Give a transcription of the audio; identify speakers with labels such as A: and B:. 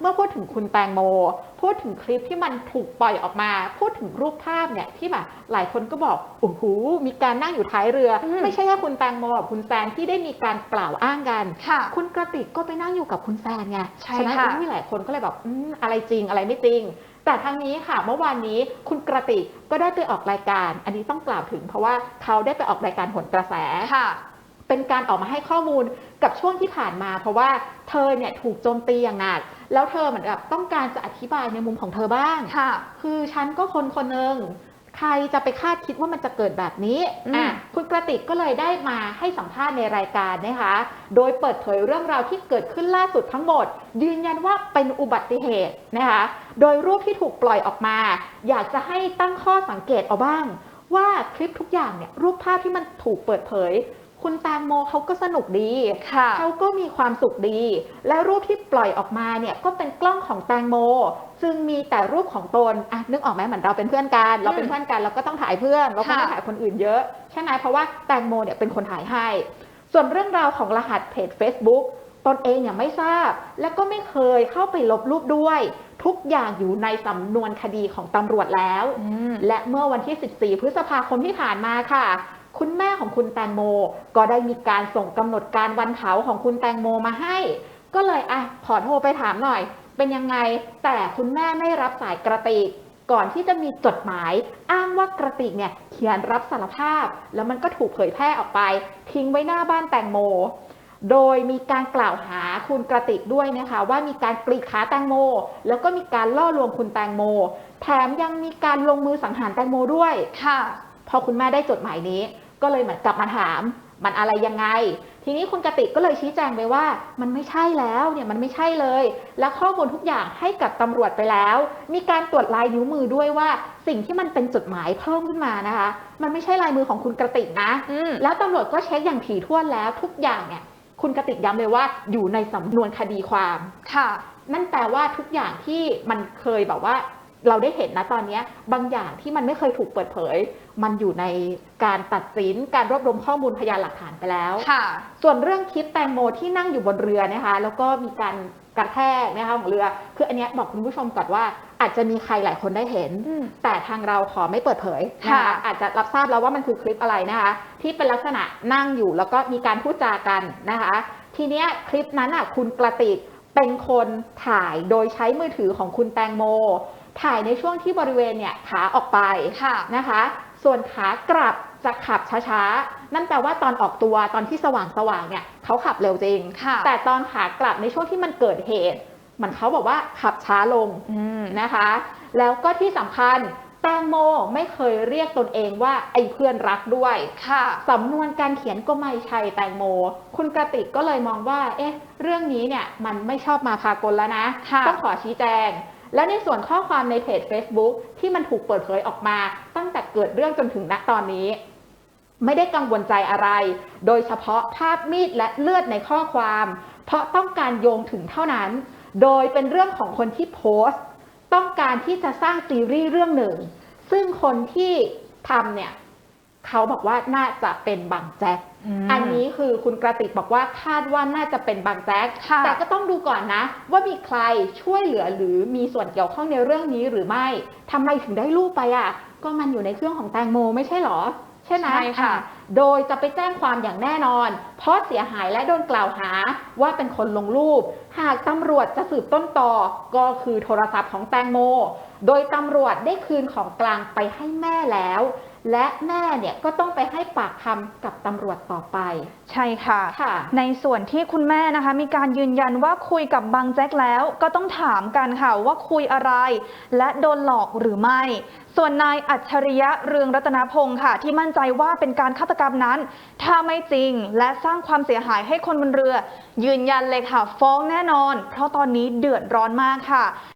A: เมื่อพูดถึงคุณแตงโม พูดถึงคลิปที่มันถูกปล่อยออกมา พูดถึงรูปภาพเนี่ยที่แบบหลายคนก็บอกโอ้โหมีการนั่งอยู่ท้ายเรืออ
B: ม
A: ไม่ใช่แค่คุณแตงโมกับคุณแซนที่ได้มีการกล่าวอ้างกัน
B: ค่ะ
A: คุณกระติกก็ไปนั่งอยู่กับคุณแซนไง
B: ใช่
A: ฉะนั้น
B: ค่ะ
A: อุ๊ยหลายคนก็เลยแบบอืมอะไรจริงอะไรไม่จริงแต่ทั้งนี้ค่ะเมื่อวานนี้คุณกระติกก็ได้ไปออกรายการ อันนี้ต้องกล่าวถึงเพราะว่าเขาได้ไปออกรายการผลกระแส
B: ค่ะ
A: เป็นการออกมาให้ข้อมูลกับช่วงที่ผ่านมา เพราะว่าเธอเนี่ยถูกโจมตีอย่างหนัก แล้วเธอเหมือนกับต้องการจะอธิบายในมุมของเธอบ้าง
B: ค่ะ
A: คือฉันก็คนคนหนึ่งใครจะไปคาดคิดว่ามันจะเกิดแบบนี้
B: อืม
A: อะคุณกระติกก็เลยได้มาให้สัมภาษณ์ในรายการนะคะ โดยเปิดเผยเรื่องราวที่เกิดขึ้นล่าสุดทั้งหมด ยืนยันว่าเป็นอุบัติเหตุนะคะ โดยรูปที่ถูกปล่อยออกมา อยากจะให้ตั้งข้อสังเกตเอาบ้าง ว่าคลิปทุกอย่างเนี่ยรูปภาพที่มันถูกเปิดเผย คุณแตงโมเขาก็สนุกดี
B: ค่ะ
A: เขาก็มีความสุขดี และรูปที่ปล่อยออกมาเนี่ยก็เป็นกล้องของแตงโม ซึ่งมีแต่รูปของตนอะนึกออกไหมเหมือนเราเป็นเพื่อนกัน เราเป็นเพื่อนกันเราก็ต้องถ่ายเพื่อนเราก็ต้อง
B: ค่ะ
A: ถ่ายคนอื่นเยอะใช่ไหมเพราะว่าแตงโมเนี่ยเป็นคนถ่ายให้ ส่วนเรื่องราวของรหัสเพจ Facebook ตนเองเนี่ยไม่ทราบ และก็ไม่เคยเข้าไปลบรูปด้วย ทุกอย่างอยู่ในสำนวนคดีของตำรวจแล้ว
B: อืม
A: และเมื่อวันที่ 14 พฤษภาคมที่ผ่านมาค่ะ คุณแม่ของคุณแตงโม ก็ได้มีการส่งกำหนดการวันเผาของคุณแตงโมมาให้ ก็เลยอะขอโทรไปถามหน่อย เป็นยังไง แต่คุณแม่ไม่รับสายกระติกก่อนที่จะมีจดหมายอ้างว่ากระติกเนี่ยเขียนรับสารภาพ แล้วมันก็ถูกเผยแพร่ออกไป ทิ้งไว้หน้าบ้านแตงโม โดยมีการกล่าวหาคุณกระติกด้วยนะคะว่ามีการกรีดขาแตงโม แล้วก็มีการล่อลวงคุณแตงโม แถมยังมีการลงมือสังหารแตงโมด้วย
B: ค่ะ
A: พอคุณแม่ได้จดหมายนี้ ก็เลยเหมือนกลับมาถามมันอะไรยังไง ทีนี้คุณกติกก็เลยชี้แจงไปว่า มันไม่ใช่แล้วเนี่ยมันไม่ใช่เลย และข้อมูลทุกอย่างให้กับตำรวจไปแล้ว มีการตรวจลายนิ้วมือด้วยว่า สิ่งที่มันเป็นจดหมายเพิ่มขึ้นมานะคะ มันไม่ใช่ลายมือของคุณกระติกนะ
B: อืม
A: แล้วตำรวจก็เช็คอย่างถี่ถ้วนแล้วทุกอย่างเนี่ย คุณกติกย้ำเลยว่าอยู่ในสำนวนคดีความ
B: ค่ะ
A: นั่นแปลว่าทุกอย่างที่มันเคยแบบว่า เราได้เห็นนะตอนเนี้ยบางอย่างที่มันไม่เคยถูกเปิดเผย มันอยู่ในการตัดสินการรวบรวมข้อมูลพยานหลักฐานไปแล้ว
B: ค่ะ
A: ส่วนเรื่องคลิปแตงโมที่นั่งอยู่บนเรือนะคะ แล้วก็มีการกระแทกนะคะของเรือ คืออันเนี้ยบอกคุณผู้ชมก่อนว่า อาจจะมีใครหลายคนได้เห็น
B: อืม
A: แต่ทางเราขอไม่เปิดเผยนะ
B: ค่ะ
A: คะอาจจะรับทราบแล้วว่ามันคือคลิปอะไรนะคะ ที่เป็นลักษณะนั่งอยู่แล้วก็มีการพูดจากันนะคะ ทีเนี้ยคลิปนั้นอะคุณกระติกเป็นคนถ่ายโดยใช้มือถือของคุณแตงโม ถ่ายในช่วงที่บริเวณเนี่ยขาออกไป
B: ค่ะ
A: นะคะ ส่วนขากลับจะขับช้าๆ นั่นแปลว่าตอนออกตัวตอนที่สว่างๆเนี่ยเขาขับเร็วจริง
B: ค่ะ
A: แต่ตอนขากลับในช่วงที่มันเกิดเหตุเหมันเขาบอกว่าขับช้าลง
B: อืม
A: นะคะ แล้วก็ที่สำคัญแตงโมไม่เคยเรียกตนเองว่าไอ้เพื่อนรักด้วย
B: ค่ะ
A: สำนวนการเขียนก็ไม่ใช่แตงโม คุณกระติกก็เลยมองว่า เอ๊ะ เรื่องนี้เนี่ยมันไม่ชอบมาพากลแล้วนะ
B: ค่ะ
A: ต้องขอชี้แจง และในส่วนข้อความในเพจ Facebook ที่มันถูกเปิดเผยออกมา ตั้งแต่เกิดเรื่องจนถึงณตอนนี้ ไม่ได้กังวลใจอะไร โดยเฉพาะภาพมีดและเลือดในข้อความ เพราะต้องการโยงถึงเท่านั้น โดยเป็นเรื่องของคนที่โพสต์ ต้องการที่จะสร้างซีรีส์เรื่องหนึ่ง ซึ่งคนที่ทำเนี่ย เขาบอกว่าน่าจะเป็นบางแจ็ค
B: ม
A: อันนี้คือคุณกระติกบอกว่าคาดว่าน่าจะเป็นบางแจ๊ก
B: ค่ะ
A: แต่ก็ต้องดูก่อนนะ ว่ามีใครช่วยเหลือหรือมีส่วนเกี่ยวข้องในเรื่องนี้หรือไม่ทำไมถึงได้รูปไปอะ ก็มันอยู่ในเครื่องของแตงโมไม่ใช่เหรอ ใช่ไหม
B: ใช่ค่ะ
A: อ่โดยจะไปแจ้งความอย่างแน่นอน เพราะเสียหายและโดนกล่าวหาว่าเป็นคนลงรูป หากตำรวจจะสืบต้นต่อก็คือโทรศัพท์ของแตงโม โดยตำรวจได้คืนของกลางไปให้แม่แล้ว และแม่เนี่ยก็ต้องไปให้ปากคำกับตำรวจต่อไป
B: ใช่ค่ะ
A: ค่ะ
B: ในส่วนที่คุณแม่นะคะ มีการยืนยันว่าคุยกับบังแจ็คแล้ว ก็ต้องถามกันค่ะว่าคุยอะไร และโดนหลอกหรือไม่ ส่วนนายอัจฉริยะเรืองรัตนพงศ์ค่ะ ที่มั่นใจว่าเป็นการฆาตกรรมนั้น ถ้าไม่จริงและสร้างความเสียหายให้คนบนเรือ ยืนยันเลยค่ะ ฟ้องแน่นอน เพราะตอนนี้เดือดร้อนมากค่ะ